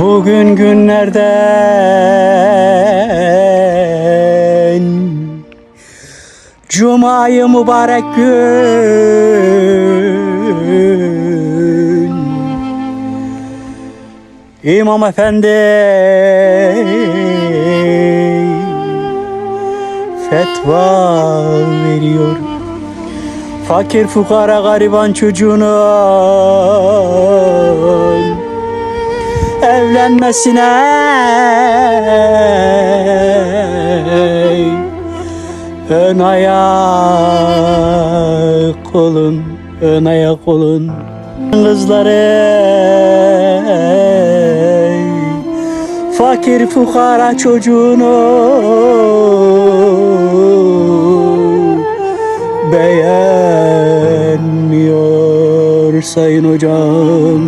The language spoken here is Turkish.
Bugün günlerden Cuma'yı mübarek gün İmam Efendi fetva veriyor. Fakir fukara gariban çocuğunun evlenmesine ön ayak olun, ön ayak olun kızları fakir fukara çocuğunu beğenmiyor sayın hocam.